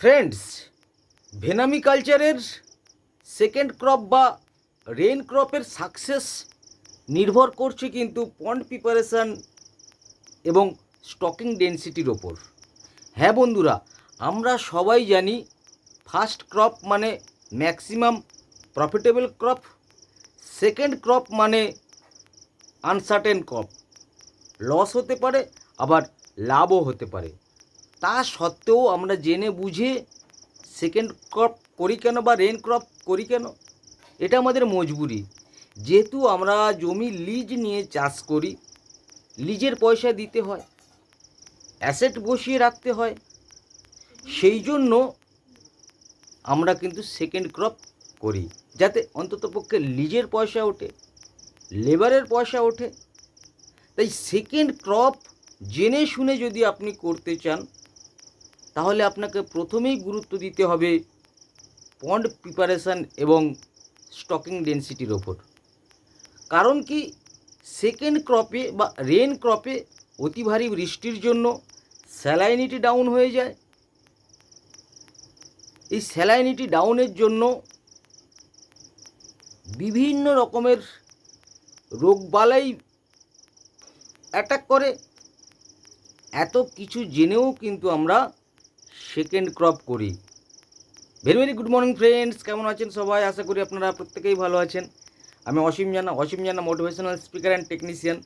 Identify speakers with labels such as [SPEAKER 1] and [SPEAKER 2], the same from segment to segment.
[SPEAKER 1] Friends, vannamei কালচারের second crop বা rain ক্রপের সাকসেস নির্ভর করছে কিন্তু পন্ড প্রিপারেশন এবং স্টকিং ডেন্সিটির ওপর। হ্যাঁ বন্ধুরা, আমরা সবাই জানি ফার্স্ট ক্রপ মানে maximum profitable crop, second crop মানে আনসার্টেন ক্রপ। লস হতে পারে, আবার লাভও হতে পারে। তা সত্ত্বেও আমরা জেনে বুঝে সেকেন্ড ক্রপ করি কেন বা রেন ক্রপ করি কেন? এটা আমাদের মজবুরি। যেহেতু আমরা জমি লিজ নিয়ে চাষ করি, লিজের পয়সা দিতে হয় অ্যাসেট বসিয়ে রাখতে হয়, সেই জন্য আমরা কিন্তু সেকেন্ড ক্রপ করি। যাতে অন্ততপক্ষে লিজের পয়সা ওঠে লেবারের পয়সা ওঠে। তাই সেকেন্ড ক্রপ জেনে শুনে যদি আপনি করতে চান তাহলে আপনাকে প্রথমেই গুরুত্ব দিতে হবে পন্ড প্রিপারেশান এবং স্টকিং ডেন্সিটির ওপর। কারণ কি সেকেন্ড ক্রপে বা রেন ক্রপে অতি ভারী বৃষ্টির জন্য স্যালাইনিটি ডাউন হয়ে যায়। এই স্যালাইনিটি ডাউনের জন্য বিভিন্ন রকমের রোগবালাই অ্যাটাক করে। এত কিছু জেনেও কিন্তু আমরা সেকেন্ড ক্রপ করি। Very very good morning friends কেমন আছেন সবাই? আশা করি আপনারা প্রত্যেকেই ভালো আছেন। আমি অসীম জানা অসীম জানা মোটিভেশনাল স্পিকার অ্যান্ড টেকনিশিয়ান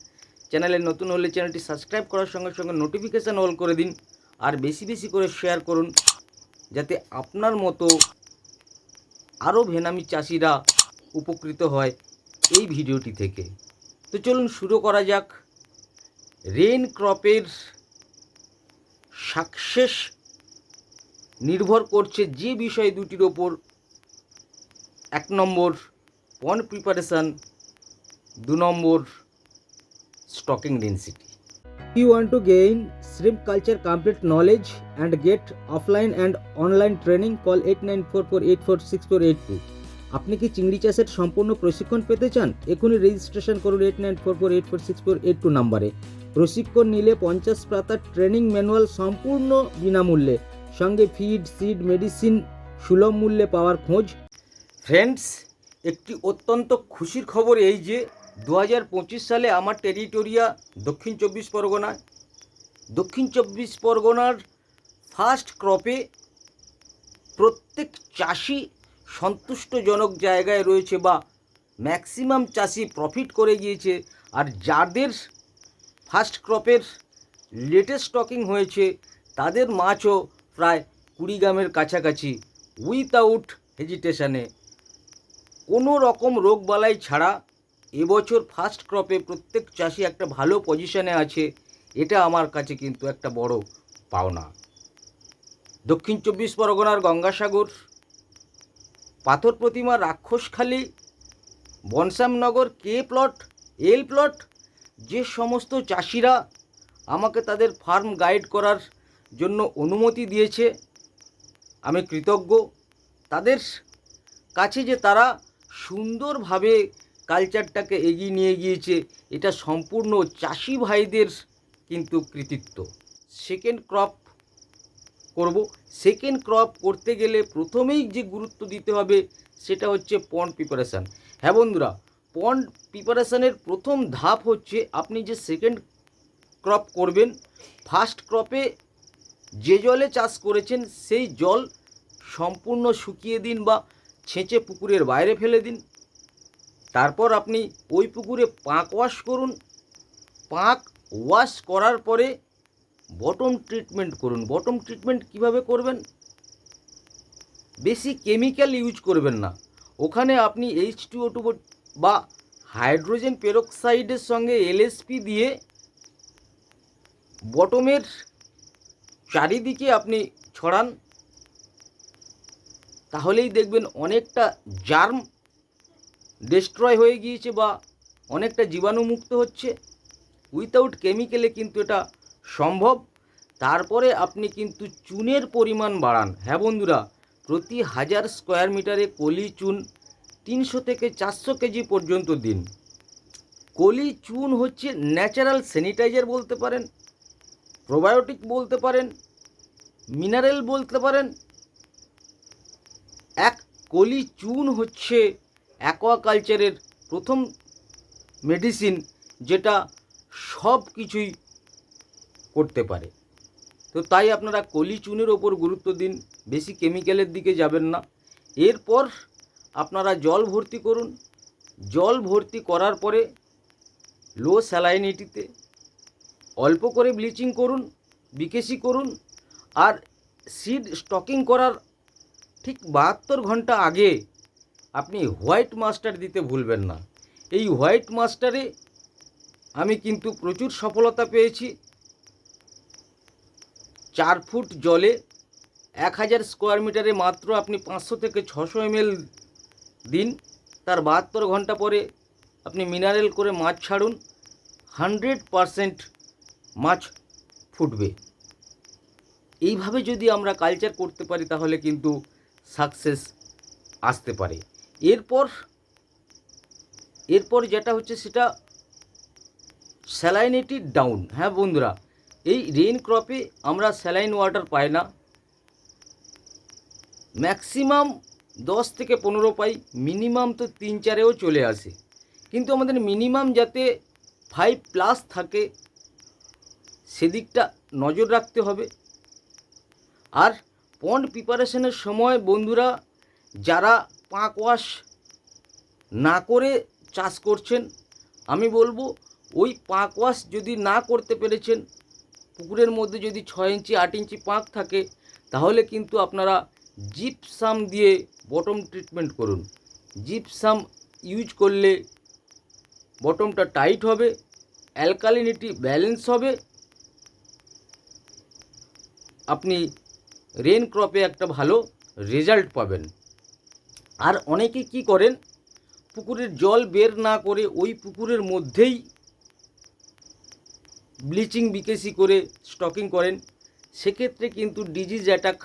[SPEAKER 1] চ্যানেলে নতুন হলে চ্যানেলটি সাবস্ক্রাইব করার সঙ্গে সঙ্গে নোটিফিকেশান অল করে দিন। আর বেশি বেশি করে শেয়ার করুন, যাতে আপনার মতো আরও ভেনামি চাষিরা উপকৃত হয় এই ভিডিওটি থেকে। তো চলুন শুরু করা যাক। রেন ক্রপের সাকসেস নির্ভর করছে যে বিষয় দুটির ওপর। এক নম্বর পন প্রিপারেশান দু number stocking density You want to gain shrimp culture complete knowledge and get offline and online training, call 8944846482 আপনি কি চিংড়ি চাষের সম্পূর্ণ প্রশিক্ষণ পেতে চান? এখনই রেজিস্ট্রেশন করুন eight nine four four eight four six four eight two নাম্বারে। প্রশিক্ষণ নিলে পঞ্চাশ পাতার ট্রেনিং ম্যানুয়াল সম্পূর্ণ বিনামূল্যে। সঙ্গে ফিড সিড মেডিসিন সুলভ মূল্যে পাওয়ার খোঁজ। ফ্রেন্ডস একটি অত্যন্ত খুশির খবর এই যে দু হাজার পঁচিশ সালে আমার টেরিটোরিয়া দক্ষিণ চব্বিশ পরগনায় দক্ষিণ চব্বিশ পরগনার ফার্স্ট ক্রপে প্রত্যেক চাষি সন্তুষ্টজনক জায়গায় রয়েছে বা ম্যাক্সিমাম চাষি প্রফিট করে গিয়েছে। আর যাদের ফার্স্ট ক্রপের লেটেস্ট স্টকিং হয়েছে, তাদের মাছও প্রায় কুড়ি গ্রামের কাছাকাছি উইথাউট হেজিটেশনে কোনো রকম রোগবালাই ছাড়া এবছর ফার্স্ট ক্রপে প্রত্যেক চাষি একটা ভালো পজিশনে আছে, এটা আমার কাছে কিন্তু একটা বড় পাওনা। দক্ষিণ চব্বিশ পরগনার গঙ্গাসাগর, পাথর প্রতিমা রাক্ষসখালী, বনশ্যামনগর কে প্লট এল প্লট যে সমস্ত চাষিরা আমাকে তাদের ফার্ম গাইড করার জন্য অনুমতি দিয়েছে। আমি কৃতজ্ঞ। তাদের কাছে যে তারা সুন্দরভাবে কালচারটাকে এগিয়ে নিয়ে গিয়েছে, এটা সম্পূর্ণ চাষি ভাইদের কিন্তু কৃতিত্ব। সেকেন্ড ক্রপ করব। সেকেন্ড ক্রপ করতে গেলে প্রথমেই যে গুরুত্ব দিতে হবে, সেটা হচ্ছে পন্ড প্রিপারেশান হ্যাঁ বন্ধুরা পন্ড প্রিপারেশানের প্রথম ধাপ হচ্ছে আপনি যে সেকেন্ড ক্রপ করবেন ফার্স্ট ক্রপে যে জলে চাষ করেছেন, সেই জল সম্পূর্ণ শুকিয়ে দিন বা ছেঁচে পুকুরের বাইরে ফেলে দিন। তারপর আপনি ওই পুকুরে পাঁক ওয়াশ করুন। পাঁক ওয়াশ করার পরে বটম ট্রিটমেন্ট করুন। বটম ট্রিটমেন্ট কীভাবে করবেন? বেশি কেমিক্যাল ইউজ করবেন না। ওখানে আপনি এইচ টু টু বা হাইড্রোজেন পেরোক্সাইডের সঙ্গে এলএসপি দিয়ে বটমের চারিদিকে আপনি ছড়ান, তাহলেই দেখবেন অনেকটা জার্ম ডিস্ট্রয় হয়ে গিয়েছে বা অনেকটা জীবাণুমুক্ত হচ্ছে। উইথাউট কেমিক্যালে কিন্তু এটা সম্ভব। তারপরে আপনি কিন্তু চুনের পরিমাণ বাড়ান। হ্যাঁ বন্ধুরা, প্রতি হাজার স্কোয়ার মিটারে কলি চুন তিনশো থেকে চারশো কেজি পর্যন্ত দিন। কলি চুন হচ্ছে ন্যাচারাল স্যানিটাইজার বলতে পারেন। প্রোবায়োটিক বলতে পারেন, মিনারেল বলতে পারেন। এক কলি চুন হচ্ছে অ্যাকোয়াকালচারের প্রথম মেডিসিন যেটা সব কিছুই করতে পারে। তো তাই আপনারা কলি চুনের ওপর গুরুত্ব দিন, বেশি কেমিক্যালের দিকে যাবেন না। এরপর আপনারা জল ভর্তি করুন। জল ভর্তি করার পরে লো স্যালাইনিটিতে অল্প করে ব্লিচিং করুন বিকেসি করুন আর সিড স্টকিং করার ঠিক বাহাত্তর ঘণ্টা আগে আপনি হোয়াইট মাস্টার দিতে ভুলবেন না। এই হোয়াইট মাস্টারে আমি কিন্তু প্রচুর সফলতা পেয়েছি। চার ফুট জলে এক হাজার স্কোয়ার মিটারে মাত্র আপনি পাঁচশো থেকে ছশো এমএল দিন, তার বাহাত্তর ঘণ্টা পরে আপনি মিনারেল করে মাছ ছাড়ুন। হান্ড্রেড পারসেন্ট মাছ ফুটবে। এইভাবে যদি আমরা কালচার করতে পারি, তাহলে কিন্তু সাকসেস আসতে পারে। এরপর এরপর যেটা হচ্ছে সেটা স্যালাইনিটি ডাউন হ্যাঁ বন্ধুরা, এই রেইন ক্রপে আমরা স্যালাইন ওয়াটার পাই না। ম্যাক্সিমাম দশ থেকে পনেরো পাই মিনিমাম তো তিন চারেও চলে আসে। কিন্তু আমাদের মিনিমাম যাতে ফাইভ প্লাস থাকে সেদিকটা নজর রাখতে হবে। আর পন্ড প্রিপারেশনের সময় বন্ধুরা, যারা পাঁক ওয়াশ না করে চাষ করছেন, আমি বলব ওই পাঁক ওয়াশ যদি না করতে পেরেছেন, পুকুরের মধ্যে যদি ছয় ইঞ্চি, আট ইঞ্চি পাঁক থাকে, তাহলে কিন্তু আপনারা জিপসাম দিয়ে বটম ট্রিটমেন্ট করুন। জিপসাম ইউজ করলে বটমটা টাইট হবে অ্যালকালিনিটি ব্যালেন্স হবে আপনি রেন ক্রপে একটা ভালো রেজাল্ট পাবেন। আর অনেকে কি করেন? পুকুরের জল বের না করে ওই পুকুরের মধ্যেই ব্লিচিং বিকেসি করে স্টকিং করেন। সেক্ষেত্রে কিন্তু ডিজিজ অ্যাটাক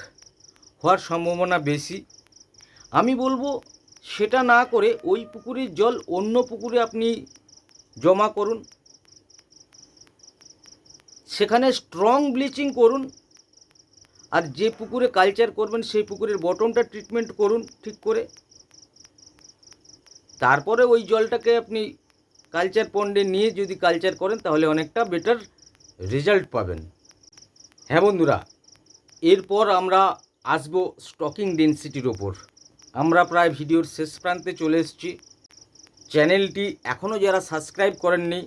[SPEAKER 1] হওয়ার সম্ভাবনা বেশি। আমি বলব, সেটা না করে ওই পুকুরের জল অন্য পুকুরে আপনি জমা করুন। সেখানে স্ট্রং ব্লিচিং করুন। আর যে পুকুরে কালচার করবেন, সেই পুকুরের বটমটা ট্রিটমেন্ট করুন ঠিক করে। তারপরে ওই জলটাকে আপনি কালচার পন্ডে নিয়ে যদি কালচার করেন, তাহলে অনেকটা বেটার রেজাল্ট পাবেন। হ্যাঁ বন্ধুরা, এরপর আমরা আসব স্টকিং ডেন্সিটির ওপর। আমরা প্রায় ভিডিওর শেষ প্রান্তে চলে এসেছি। চ্যানেলটি এখনও যারা সাবস্ক্রাইব করেননি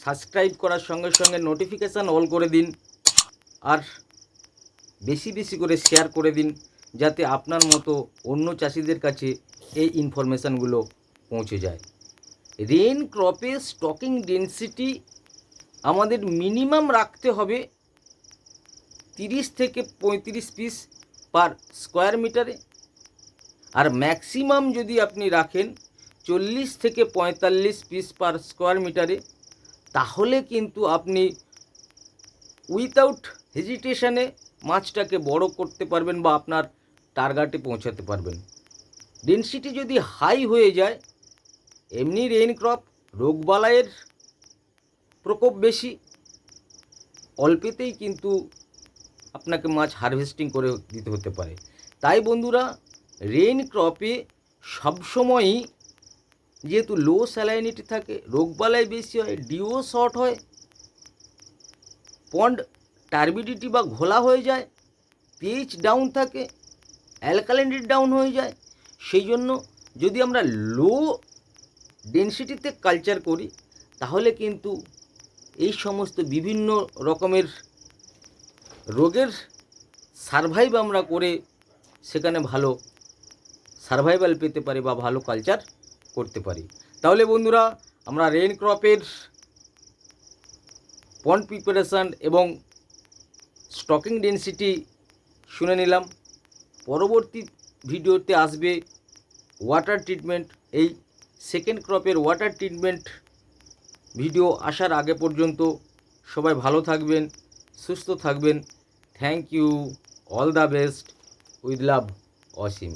[SPEAKER 1] সাবস্ক্রাইব করার সঙ্গে সঙ্গে নোটিফিকেশান অল করে দিন। আর বেশি বেশি করে শেয়ার করে দিন যাতে আপনার মতো অন্য চাষিদের কাছে এই ইনফরমেশানগুলো পৌঁছে যায়। রেন ক্রপে স্টকিং ডেন্সিটি আমাদের মিনিমাম রাখতে হবে তিরিশ থেকে পঁয়ত্রিশ পিস পার স্কোয়ার মিটারে আর ম্যাক্সিমাম যদি আপনি রাখেন চল্লিশ থেকে পঁয়তাল্লিশ পিস পার স্কোয়ার মিটারে তাহলে কিন্তু আপনি উইথাউট হেজিটেশনে মাছটাকে বড় করতে পারবেন বা আপনার টার্গেটে পৌঁছাতে পারবেন। ডেনসিটি যদি হাই হয়ে যায়, এমনি রেইন ক্রপ রোগবালাইয়ের প্রকোপ বেশি, অল্পেতেই কিন্তু আপনাকে মাছ হারভেস্টিং করে দিতে হতে পারে। তাই বন্ধুরা রেইন ক্রপে সবসময়ই যেহেতু লো স্যালাইনিটি থাকে, রোগবালাই বেশি হয় ডিও শর্ট হয় পন্ড টার্বিডিটি বা ঘোলা হয়ে যায় পিএইচ ডাউন থাকে অ্যালকালিনিটি ডাউন হয়ে যায়, সেই জন্য যদি আমরা লো ডেনসিটিতে কালচার করি, তাহলে কিন্তু এই সমস্ত বিভিন্ন রকমের রোগের সারভাইভ আমরা করে সেখানে ভালো সারভাইভাল পেতে পারি বা ভালো কালচার করতে পারি। তাহলে বন্ধুরা, আমরা রেন ক্রপের পন্ড প্রিপারেশান এবং স্টকিং ডেন্সিটি শুনে নিলাম। পরবর্তী ভিডিওতে আসবে ওয়াটার ট্রিটমেন্ট এই সেকেন্ড ক্রপের ওয়াটার ট্রিটমেন্ট ভিডিও আসার আগে পর্যন্ত সবাই ভালো থাকবেন, সুস্থ থাকবেন। Thank you all the best with love Asim